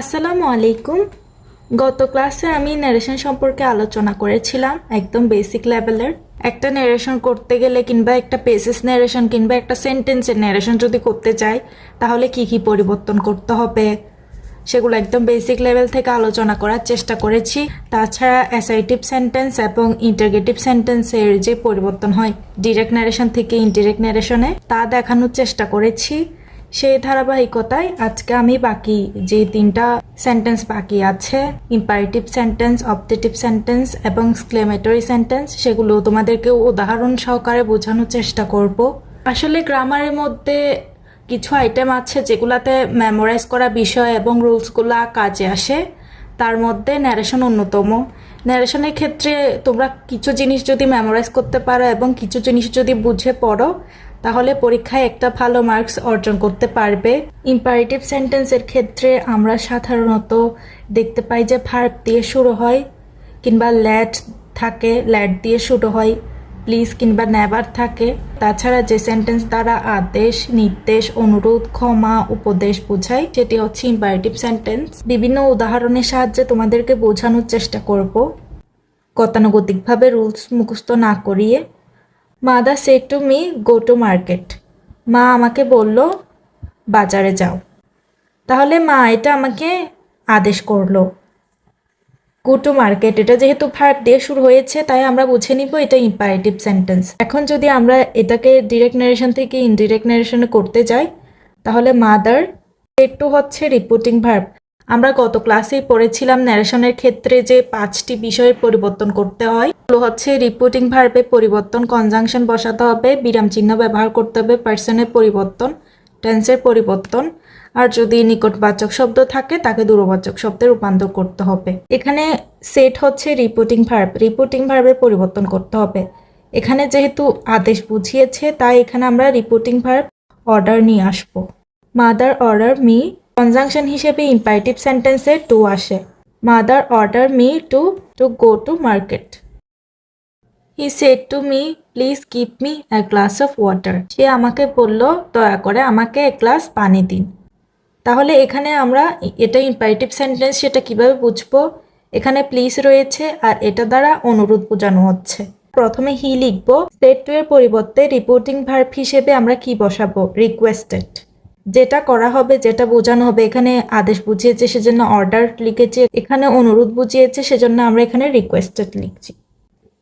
আসসালামু আলাইকুম। গত ক্লাসে আমি ন্যারেশন সম্পর্কে আলোচনা করেছিলাম, একদম বেসিক লেভেলের একটা ন্যারেশন করতে গেলে কিংবা একটা পেসেস ন্যারেশন কিংবা একটা সেন্টেন্সের ন্যারেশন যদি করতে চাই তাহলে কি কি পরিবর্তন করতে হবে? সেগুলো একদম বেসিক লেভেল থেকে আলোচনা করার চেষ্টা করেছি। তাছাড়া অ্যাসাইটিভ সেন্টেন্স এবং ইন্টারগেটিভ সেন্টেন্সের যে পরিবর্তন হয় ডিরেক্ট ন্যারেশন থেকে ইনডিরেক্ট ন্যারেশনে তা দেখানোর চেষ্টা করেছি। সেই ধারাবাহিকতায় আজকে আমি বাকি যে তিনটা সেন্টেন্স বাকি আছে ইম্পারেটিভ সেন্টেন্স অপটেটিভ সেন্টেন্স এবং স্ক্লেমেটরি সেন্টেন্স সেগুলো তোমাদেরকে উদাহরণ সহকারে বোঝানোর চেষ্টা করব। আসলে গ্রামারের মধ্যে কিছু আইটেম আছে যেগুলাতে মেমোরাইজ করা বিষয় এবং রুলসগুলা কাজে আসে। তার মধ্যে ন্যারেশন অন্যতম। ন্যারেশনের ক্ষেত্রে তোমরা কিছু জিনিস যদি মেমোরাইজ করতে পারো এবং কিছু জিনিস যদি বুঝে পড়ো তাহলে পরীক্ষায় একটা ভালো মার্কস অর্জন করতে পারবে। ইম্পারেটিভ সেন্টেন্সের ক্ষেত্রে আমরা সাধারণত দেখতে পাই যে ভার্ব দিয়ে শুরু হয় কিংবা ল্যাট থাকে ল্যাট দিয়ে শুরু হয় প্লিজ কিংবা নেভার থাকে। তাছাড়া যে সেন্টেন্স দ্বারা আদেশ, নির্দেশ, অনুরোধ, ক্ষমা, উপদেশ বোঝায়, সেটি হচ্ছে ইম্পারেটিভ সেন্টেন্স বিভিন্ন উদাহরণের সাহায্যে তোমাদেরকে বোঝানোর চেষ্টা করব। গতানুগতিকভাবে রুলস মুখস্থ না করিয়ে mother said to me, go to market. মা আমাকে বলল, বাজারে যাও। তাহলে মা এটা আমাকে আদেশ করল। গো টু মার্কেট, এটা যেহেতু ভার্ব দিয়ে শুরু হয়েছে, তাই আমরা বুঝে নিব এটা ইম্পারেটিভ সেন্টেন্স এখন যদি আমরা এটাকে ডিরেক্ট নারেশন থেকে ইনডিরেক্ট নারেশনে করতে যাই, তাহলে মাদার সেট টু হচ্ছে রিপোর্টিং ভার্ব আমরা গত ক্লাসেই পড়েছিলাম ন্যারেশনের ক্ষেত্রে যে পাঁচটি বিষয়ের পরিবর্তন করতে হয়। হচ্ছে রিপোর্টিং ভার্বে পরিবর্তন কনজাংশন বসাতে হবে, বিরাম চিহ্ন ব্যবহার করতে হবে পার্সনের পরিবর্তন টেন্সের পরিবর্তন। আর যদি নিকটবাচক শব্দ থাকে, তাকে দূরবাচক শব্দে রূপান্তর করতে হবে। এখানে সেট হচ্ছে রিপোর্টিং ভার্ব রিপোর্টিং ভার্বের পরিবর্তন করতে হবে। এখানে যেহেতু আদেশ বুঝিয়েছে, তাই এখানে আমরা রিপোর্টিং ভার্ব অর্ডার নিয়ে আসব। মাদার অর্ডার মি কনজাংশন হিসেবে ইম্পারেটিভ সেন্টেন্সে টু আসে। Mother order me to to go to market he said to me please keep me a glass of water সে আমাকে বলল, দয়া করে আমাকে এক গ্লাস পানি দিন। তাহলে এখানে আমরা এটা ইম্পারেটিভ সেন্টেন্স সেটা কীভাবে বুঝব? এখানে প্লিজ রয়েছে আর এটা দ্বারা অনুরোধ বোঝানো হচ্ছে। প্রথমে হি লিখব সেট টু এর পরিবর্তে রিপোর্টিং ভার্ব হিসেবে আমরা কি বসাবো? রিকোয়েস্টেড যেটা করা হবে, যেটা বোঝানো হবে, এখানে আদেশ বুঝিয়েছে, সেজন্য অর্ডার লিখেছে। এখানে অনুরোধ বুঝিয়েছে, সেজন্য আমরা এখানে রিকোয়েস্টেড লিখছি।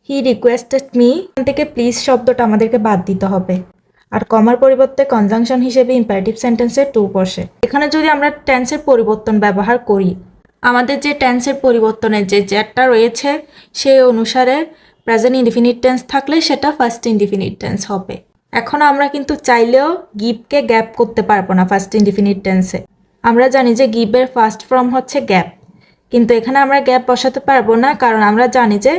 হি রিকোয়েস্টেড মি এখান থেকে প্লিজ শব্দটা আমাদেরকে বাদ দিতে হবে। আর কমার পরিবর্তে কনজাংশন হিসেবে ইম্পারেটিভ সেন্টেন্সে টু বসে। এখানে যদি আমরা টেন্সের পরিবর্তন ব্যবহার করি, আমাদের যে টেন্সের পরিবর্তনের যে জ্যাটটা রয়েছে, সেই অনুসারে প্রেজেন্ট ইনডিফিনিট টেন্স থাকলে সেটা ফার্স্ট ইনডিফিনিট টেন্স হবে। এখন আমরা কিন্তু চাইলেও গিভকে গ্যাপ করতে পারব না ফার্স্ট ইনডিফিনিট টেন্সে আমরা জানি যে গিভের ফার্স্ট ফর্ম হচ্ছে গ্যাপ। কিন্তু এখানে আমরা গ্যাপ বসাতে পারব না, কারণ আমরা জানি যে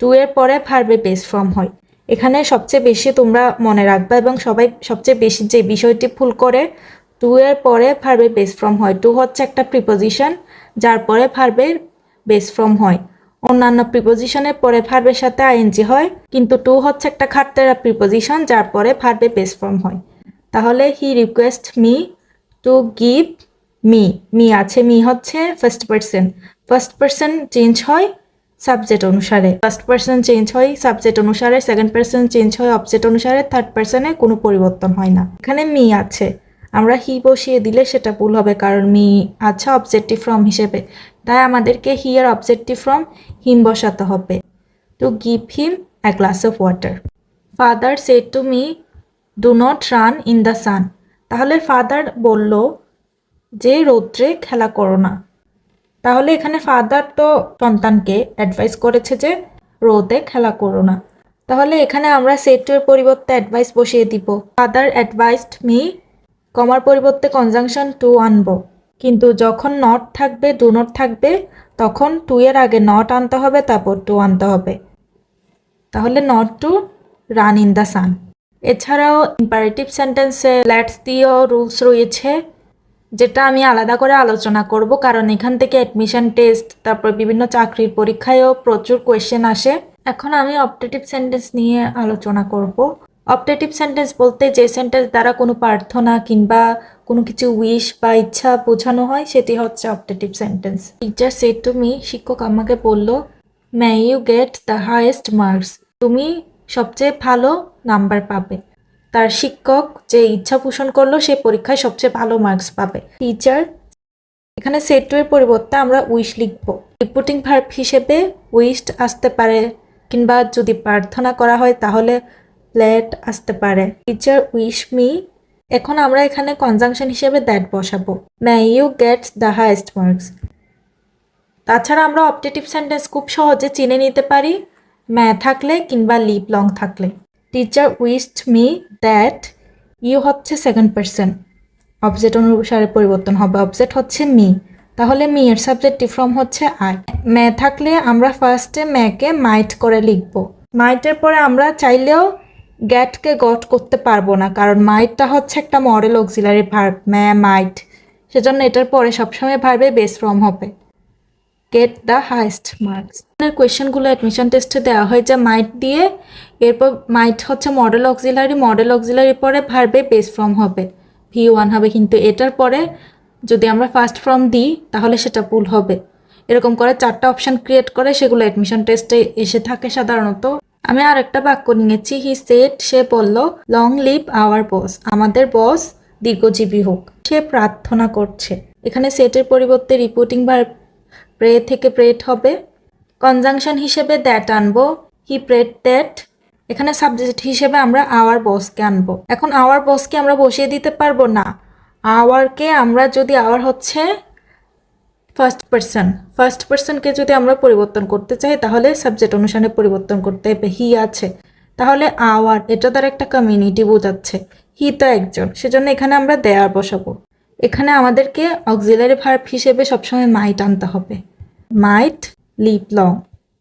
টু এর পরে ভার্বে বেস ফর্ম হয়। এখানে সবচেয়ে বেশি তোমরা মনে রাখবে এবং সবাই সবচেয়ে বেশি যে বিষয়টি ভুল করে টু এর পরে ভার্বে বেস ফর্ম হয়। টু হচ্ছে একটা প্রিপোজিশন যার পরে ভার্বের বেস ফর্ম হয়। অন্যান্য প্রিপোজিশনের পরে ভার্বের সাথে আইএনজি হয়, কিন্তু টু হচ্ছে একটা খাটতেরা প্রিপোজিশন যার পরে ভার্বে বেস ফর্ম হয়। তাহলে he request me to give me me আছে মি হচ্ছে first person first person change হয় সাবজেক্ট অনুসারে। ফার্স্ট পার্সন চেঞ্জ হয় সাবজেক্ট অনুসারে সেকেন্ড পার্সন চেঞ্জ হয় অবজেক্ট অনুসারে থার্ড পার্সনে কোনো পরিবর্তন হয় না। এখানে মি আছে। আমরা হি বসিয়ে দিলে সেটা ভুল হবে, কারণ মি আছে অবজেক্টিভ ফর্ম হিসেবে। তাই আমাদেরকে হিয়ার আর অবজেক্টিভ ফর্ম হিম বসাতে হবে। To give him a glass of water father said to me do not run in the sun তাহলে ফাদার বলল যে, রৌদ্রে খেলা করো না। তাহলে এখানে ফাদার তো সন্তানকে অ্যাডভাইস করেছে যে, রোদে খেলা করো না। তাহলে এখানে আমরা সেটের পরিবর্তে অ্যাডভাইস বসিয়ে দিব। ফাদার অ্যাডভাইসড মি কমার পরিবর্তে কনজাংশন টু আনব। কিন্তু যখন নট থাকবে ডু নট থাকবে, তখন টু এর আগে নট আনতে হবে, তারপর টু আনতে হবে। তাহলে not to run in the sun এছাড়াও ইম্পারেটিভ সেন্টেন্সে ল্যাটস দিয়েও রুলস রয়েছে, যেটা আমি আলাদা করে আলোচনা করব, কারণ এখান থেকে অ্যাডমিশন টেস্ট তারপর বিভিন্ন চাকরির পরীক্ষায়ও প্রচুর কোয়েশ্চেন আসে। এখন আমি অপটেটিভ সেন্টেন্স নিয়ে আলোচনা করব। অপটেটিভ সেন্টেন্স বলতে যে সেন্টেন্স দ্বারা কোনো প্রার্থনা কিংবা কোনো কিছু উইশ বা ইচ্ছা বোঝানো হয়, সেটি হচ্ছে optative sentence teacher said to me শিক্ষক আমাকে বলল may you get the highest marks তুমি সবচেয়ে ভালো নাম্বার পাবে। তার শিক্ষক যে ইচ্ছা পোষণ করল, সে পরীক্ষায় সবচেয়ে ভালো মার্কস পাবে। টিচার এখানে সেট টু এর পরিবর্তে আমরা উইশ লিখব। রিপোর্টিং ভার্ব হিসেবে উইশড আসতে পারে, কিংবা যদি প্রার্থনা করা হয়, তাহলে লেট আসতে পারে। টিচার উইশ মি এখন আমরা এখানে কনজাংশন হিসেবে দ্যাট বসাবো। May you get the highest marks তাছাড়া আমরা অপটেটিভ সেন্টেন্স খুব সহজে চিনে নিতে পারি। ম্যা থাকলে কিংবা লিপ লং থাকলে। Teacher wished me that you হচ্ছে সেকেন্ড পার্সন অবজেক্ট অনুসারে পরিবর্তন হবে। অবজেক্ট হচ্ছে মি তাহলে মি এর সাবজেক্টিভ ফর্ম হচ্ছে আই ম্যা থাকলে আমরা ফার্স্টে ম্যাকে মাইট করে লিখব। মাইটের পরে আমরা চাইলেও গ্যাটকে গট করতে পারব না, কারণ মাইটটা হচ্ছে একটা মডেল অক্সিলারি ভার্ব ম্যা মাইট। সেজন্য এটার পরে সবসময় ভার্বে বেস ফর্ম হবে। গেট দ্য হাইস্ট মার্কস কোয়েশ্চেনগুলো অ্যাডমিশন টেস্টে দেওয়া হয় যে মাইট দিয়ে। এরপর মাইট হচ্ছে মডেল অক্সিলারি মডেল অক্সিলারি পরে ভার্বে বেস ফর্ম হবে। ভি ওয়ান হবে, কিন্তু এটার পরে যদি আমরা ফার্স্ট ফর্ম দিই, তাহলে সেটা ভুল হবে। এরকম করে চারটা অপশন ক্রিয়েট করে সেগুলো অ্যাডমিশন টেস্টে এসে থাকে সাধারণত। আমি আর একটা বাক্য নিয়েছি। হি সেট সে বলল লং লিভ আওয়ার বস আমাদের বস দীর্ঘজীবী হোক। সে প্রার্থনা করছে। এখানে সেটের পরিবর্তে রিপোর্টিং বা প্রে থেকে প্রেট হবে। কনজাংশন হিসেবে দ্যাট আনব। হি প্রেট দ্যাট এখানে সাবজেক্ট হিসেবে আমরা আওয়ার বসকে আনব। এখন আওয়ার বসকে আমরা বসিয়ে দিতে পারব না। আওয়ারকে আমরা যদি আওয়ার হচ্ছে ফার্স্ট পার্সন ফার্স্ট পার্সনকে যদি আমরা পরিবর্তন করতে চাই, তাহলে সাবজেক্ট অনুসারে পরিবর্তন করতে হবে। হি আছে। তাহলে আওয়ার এটা তার একটা কমিউনিটি বোঝাচ্ছে। হি তো একজন। সেজন্য এখানে আমরা দেয়ার বসাবো। এখানে আমাদেরকে অক্সিলারি ভার্ব হিসেবে সবসময় মাইট আনতে হবে। মাইট লিপ লং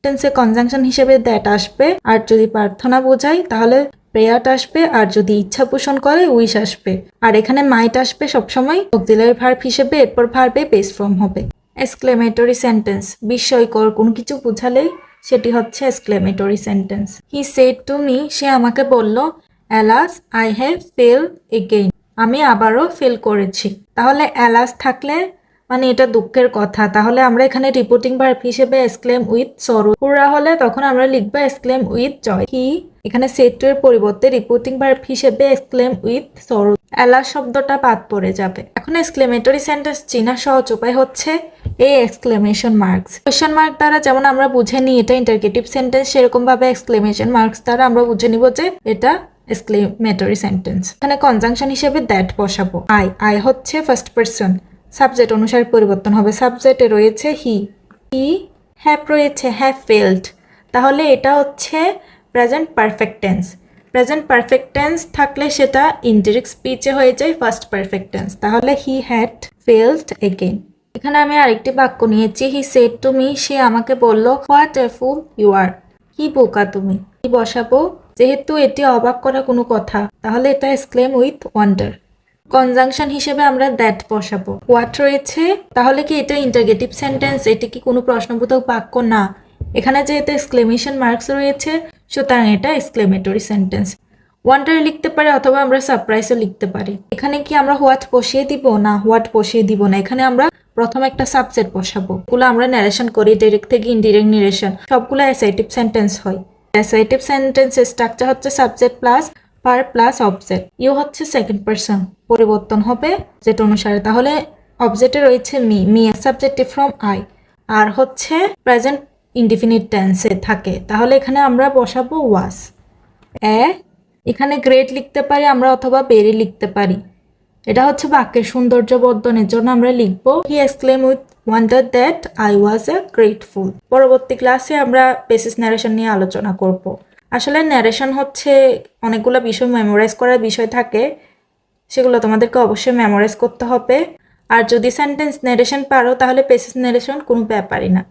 টেন্সে কনজাংশন হিসেবে দ্যাট আসবে। আর যদি প্রার্থনা বোঝাই, তাহলে প্রেয়ার্ট আসবে। আর যদি ইচ্ছা পোষণ করে উইশ আসবে। আর এখানে মাইট আসবে সবসময় অক্সিলারি ভার্ব হিসেবে, এরপর ভার্বে বেস ফর্ম হবে। এক্সক্লেমেটরি সেন্টেন্স বিস্ময়কর, কোনো কিছু বোঝালেই সেটি হচ্ছে exclamatory sentence he said to me সে আমাকে বলল alas I have fail again আমি আবারও ফেল করেছি। তাহলে অ্যালাস থাকলে মানে এটা দুঃখের কথা। তাহলে আমরা এখানে রিপোর্টিং ভার্ব হিসেবে এক্সক্লেম উইথ সরো পুরা হলে তখন আমরা লিখব এক্সক্লেম উইথ জয় হি এখানে সেট টু এর পরিবর্তে রিপোর্টিং ভার্ব হিসেবে এক্সক্লেম উইথ সরো অ্যালাস শব্দটা বাদ পড়ে যাবে। এখন এক্সক্লেমেটরি সেন্টেন্স চেনা সহজ উপায় হচ্ছে এই এক্সক্লেমেশন মার্কস কোয়েশ্চেন মার্ক দ্বারা যেমন আমরা বুঝে নিই এটা ইন্টারগেটিভ সেন্টেন্স সেরকম ভাবে এক্সক্লেমেশন মার্কস দ্বারা আমরা বুঝে নিব যে এটা এক্সক্লেমেটরি সেন্টেন্স এখানে কনজাংশন হিসেবে দ্যাট বসাবো। আই আই হচ্ছে ফার্স্ট পার্সন সাবজেক্ট অনুসারে পরিবর্তন হবে। সাবজেক্টে রয়েছে হি হি হ্যাভ রয়েছে হ্যাভ ফেল্ড তাহলে এটা হচ্ছে present perfect tense present perfect tense থাকলে সেটা ইনডিরেক্ট স্পিচে হয়ে যায় ফার্স্ট পারফেক্ট টেন্স তাহলে হি হ্যাড ফেলড এগেইন এখানে আমি আরেকটি বাক্য নিয়েছি। হি সেট টু মি সে আমাকে বলল হোয়াট এ ফুল ইউ আর কি বোকা তুমি? কি বসাবো? যেহেতু এটি অবাক করা কোনো কথা, তাহলে এটা এক্সক্লেম উইথ ওয়ান্ডার কনজাংশন হিসেবে আমরা দ্যাট বসাবো। হোয়াট রয়েছে? তাহলে কি এটা ইন্টারগেটিভ সেন্টেন্স এটি কি কোনো প্রশ্নবোধক বাক্য? না। এখানে যেহেতু এক্সক্লেমেশন মার্কস রয়েছে, সুতরাং এটা এক্সক্লেমেটরি সেন্টেন্স ওয়ান্ডার লিখতে পারি অথবা আমরা সারপ্রাইজও লিখতে পারি। এখানে কি আমরা হোয়াট বসিয়ে দিব? না হোয়াট বসিয়ে দিব না। এখানে আমরা প্রথম একটা সাবজেক্ট বসাবো। এগুলো আমরা ন্যারেশন করি ডিরেক্ট থেকে ইনডিরেক্ট নিরেশন সবগুলো অ্যাসাইটিভ সেন্টেন্স হয়। অ্যাসাইটিভ সেন্টেন্সের স্ট্রাকচার হচ্ছে subject plus par plus object you হচ্ছে সেকেন্ড পার্সন পরিবর্তন হবে যেটা অনুসারে। তাহলে অবজেক্টে রয়েছে মি মি এর সাবজেক্টিভ ফ্রম আই আর হচ্ছে প্রেজেন্ট ইনডিফিনিট টেন্সে থাকে। তাহলে এখানে আমরা বসাবো ওয়াস এ এখানে গ্রেট লিখতে পারি, আমরা অথবা বেরি লিখতে পারি। এটা হচ্ছে বাক্যের সৌন্দর্য বর্ধনের জন্য আমরা লিখব he exclaimed with wonder that I was a grateful পরবর্তী ক্লাসে আমরা বেসিস ন্যারেশন নিয়ে আলোচনা করব। আসলে ন্যারেশন হচ্ছে অনেকগুলো বিষয় মেমোরাইজ করার বিষয় থাকে, সেগুলো তোমাদেরকে অবশ্যই মেমোরাইজ করতে হবে। আর যদি সেন্টেন্স ন্যারেশন পারো, তাহলে পেসিস ন্যারেশন কোনো ব্যাপারই না।